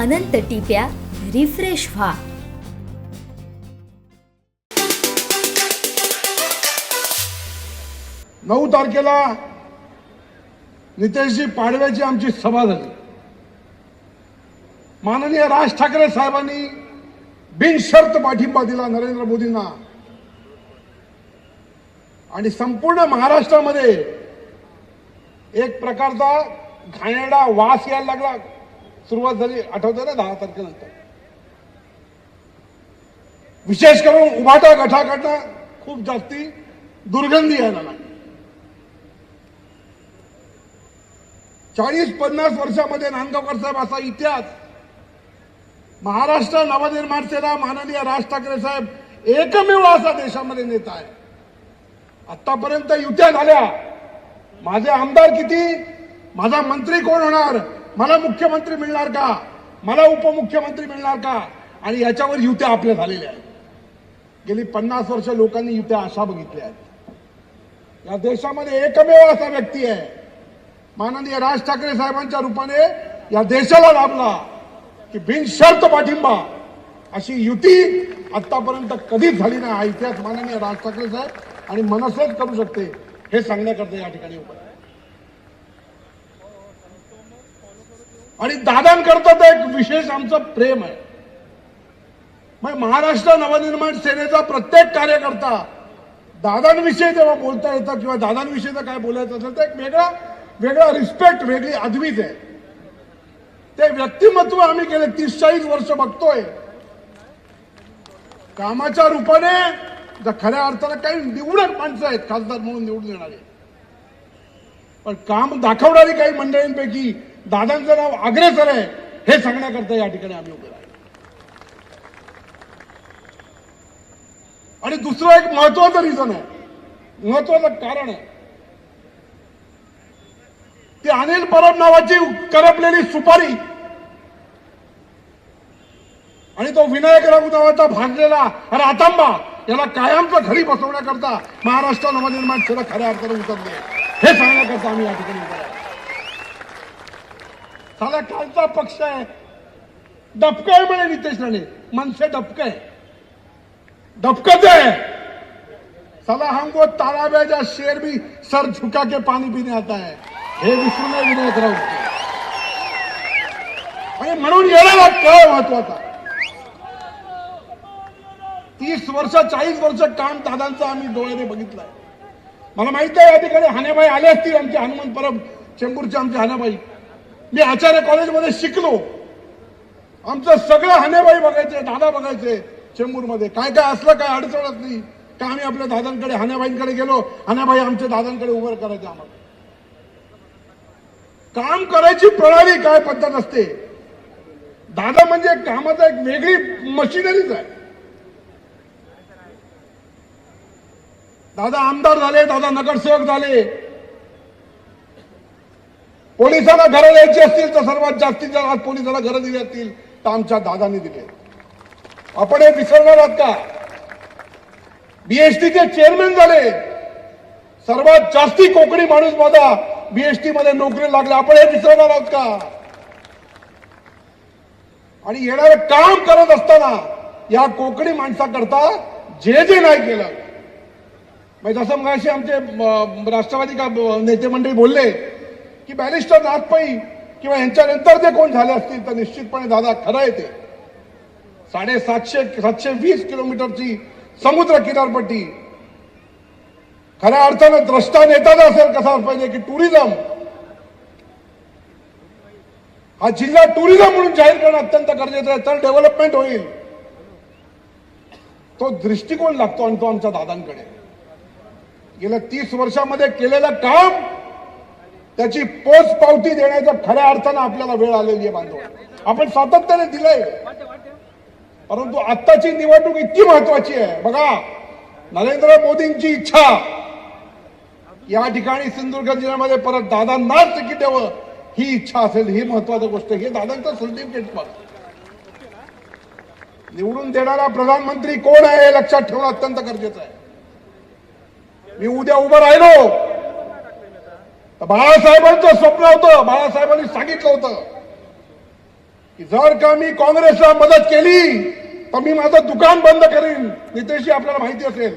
अनंत टिप्या refresh व्हा. नऊ तारखेला नितेशजी पाडव्याची आमची सभा झाली. माननीय राज ठाकरे साहेबांनी बिनशर्त पाठिंबा दिला नरेंद्र मोदींना. आणि संपूर्ण महाराष्ट्रामध्ये एक प्रकारचा घाणेडा वास यायला लागला. सुरुवात झाली आठवते ना दहा तारखेनंतर. विशेष करून उभाटा गटाकडनं खूप जास्ती दुर्गंधी यायला लागली. चाळीस पन्नास वर्षामध्ये नांदगावकर साहेब असा इतिहास महाराष्ट्र नवनिर्माण सेना माननीय राज ठाकरे साहेब एकमेव असा देशामध्ये नेता आहे. आतापर्यंत युत्या झाल्या. माझे आमदार किती? माझा मंत्री कोण होणार? मला मुख्यमंत्री मिळणार का? मला उपमुख्यमंत्री मिळणार का? आणि याच्यावर युत्या आपल्या झालेल्या आहेत. गेली पन्नास वर्ष लोकांनी युत्या अशा बघितल्या आहेत. या देशामध्ये एकमेव असा व्यक्ती आहे. माननीय राज ठाकरे साहेबांच्या रूपाने या देशाला लाभला की बिनशर्त पाठिंबा अशी युती आतापर्यंत कधीच झाली नाही. हा इतिहास माननीय राज ठाकरे साहेब आणि मनसेच करू शकते हे सांगण्याकरता या ठिकाणी उभं आणि दादांकरता तर एक विशेष आमचं प्रेम आहे. मग महाराष्ट्र नवनिर्माण सेनेचा प्रत्येक कार्यकर्ता दादांविषयी जेव्हा बोलता येतं किंवा दादांविषयी जर काय बोलायचं असेल तर एक वेगळा वेगळा रिस्पेक्ट वेगळी अद्वित आहे. ते व्यक्तिमत्व आम्ही गेले तीस चाळीस वर्ष बघतोय. कामाच्या रूपाने जर खऱ्या अर्थानं काही निवडक माणसं आहेत खासदार म्हणून निवडून येणारे. पण काम दाखवणारी काही मंडळींपैकी दादांचं नाव अग्रेसर आहे हे सांगण्याकरता या ठिकाणी आम्ही उभे राहिलो आणि दुसरं एक महत्वाचं रिझन आहे. महत्वाचं कारण आहे. ती अनिल परब नावाची करपलेली सुपारी आणि तो विनायक राऊ नावाचा भाजलेला रातांबा याला कायमचा घरी बसवण्याकरता महाराष्ट्र नवनिर्माण सेना खऱ्या अर्थाने उतरले हे सांगण्याकरता आम्ही या ठिकाणी उभे साला कालचा पक्ष आहे. डबक आहे म्हणे नितेश राणे. मनसे डबक आहे. डबकत आहे. साला हमको तालाब शेर भी सर झुका के पाणी पिणे आता आहे. हे विसरू नये विनायक राऊत आणि म्हणून येणारा कळ महत्त्वाचा. तीस वर्ष चाळीस वर्ष काम दादांचं आम्ही डोळ्याने बघितलंय मला माहीत आहे या ठिकाणी हानेबाई आले असतील आमचे हनुमान परब चेंबूरचे आमचे हानाबाई. मी आचार्य कॉलेजमध्ये शिकलो. आमचं सगळं हानेबाई बघायचे दादा बघायचे चेंबूरमध्ये. काय काय असलं काय अडचणच नाही. का आम्ही आपल्या दादांकडे हाण्याबाईंकडे गेलो? हाण्याबाई आमच्या दादांकडे उभं करायचे आम्हाला. काम करायची प्रणाली काय पद्धत असते? दादा म्हणजे कामाचा एक वेगळी मशिनरीच आहे. दादा आमदार झाले दादा नगरसेवक झाले. पोलिसांना घरं द्यायची असतील तर सर्वात जास्तीत जास्त आज पोलिसांना घरं दिली असतील तर आमच्या दादांनी दिले. आपण हे विसरणार आहात का? बीएसटीचे चेअरमॅन झाले. सर्वात जास्ती कोकणी माणूस माझा बीएसटी मध्ये नोकरी लागला. आपण हे विसरणार आहोत का? आणि येणारं काम करत असताना या कोकणी माणसाकरता जे जे नाही केलं. म्हणजे जसं मग आमचे राष्ट्रवादी का नेते मंडळी बोलले की बॅरिस्टर नागपाई किंवा यांच्यानंतर जे कोण झाले असतील तर निश्चितपणे दादा खरं येते साडेसातशे सातशे वीस किलोमीटरची समुद्र किनारपट्टी खऱ्या अर्थानं द्रष्टा नेताच असेल कसा पाहिजे की टुरिझम. हा जिल्हा टुरिझम म्हणून जाहीर करणं अत्यंत गरजेचं आहे. तर डेव्हलपमेंट होईल. तो दृष्टिकोन लागतो आणि तो आमच्या दादांकडे. गेल्या तीस वर्षामध्ये केलेलं काम त्याची पोच पावती देण्याच्या खऱ्या अर्थानं आपल्याला वेळ आलेली आहे बांधव. आपण सातत्याने दिलंय. परंतु आत्ताची निवडणूक इतकी महत्वाची आहे. बघा नरेंद्र मोदींची इच्छा. या ठिकाणी सिंधुदुर्ग जिल्ह्यामध्ये परत दादांनाच तिकीट द्यावं ही इच्छा असेल ही महत्वाची गोष्ट हे दादांचं सर्टिफिकेट पण. निवडून देणारा प्रधानमंत्री कोण आहे हे लक्षात ठेवणं अत्यंत गरजेचं आहे. मी उद्या उभं राहिलो. बाळासाहेबांचं स्वप्न होतं बाळासाहेबांनी सांगितलं होतं की जर का मी काँग्रेसला मदत केली तर मी माझं दुकान बंद करीन. नितेशजी आपल्याला माहिती असेल.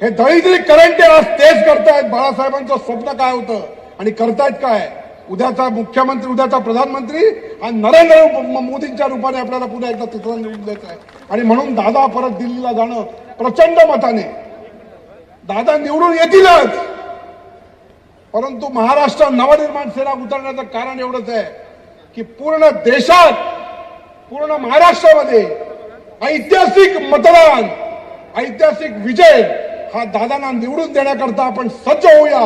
हे दळिद्री करंटे आज तेच करतायत. बाळासाहेबांचं स्वप्न काय होतं आणि करतायत काय? उद्याचा मुख्यमंत्री उद्याचा प्रधानमंत्री आणि नरेंद्र मोदींच्या रूपाने आपल्याला पुन्हा एकदा तिसरा निवडून द्यायचं आहे. आणि म्हणून दादा परत दिल्लीला जाणं प्रचंड मताने. दादा निवडून येतीलच. परंतु महाराष्ट्र नवनिर्माण सेना उतरण्याचं कारण एवढंच आहे की पूर्ण देशात पूर्ण महाराष्ट्रामध्ये ऐतिहासिक मतदान ऐतिहासिक विजय हा दादांना निवडून देण्याकरता आपण सज्ज होऊया.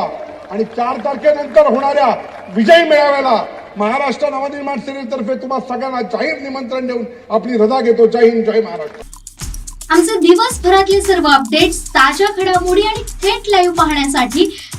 आणि चार तारखेनंतर होणाऱ्या विजय मेळाव्याला महाराष्ट्र नवनिर्माण सेनेतर्फे तुम्हा सगळ्यांना जाहीर निमंत्रण देऊन आपली रजा घेतो. जय हिंद जय महाराष्ट्र. आमचे दिवसभरातले सर्व अपडेट्स ताज्या घडामोडी आणि थेट लाईव्ह पाहण्यासाठी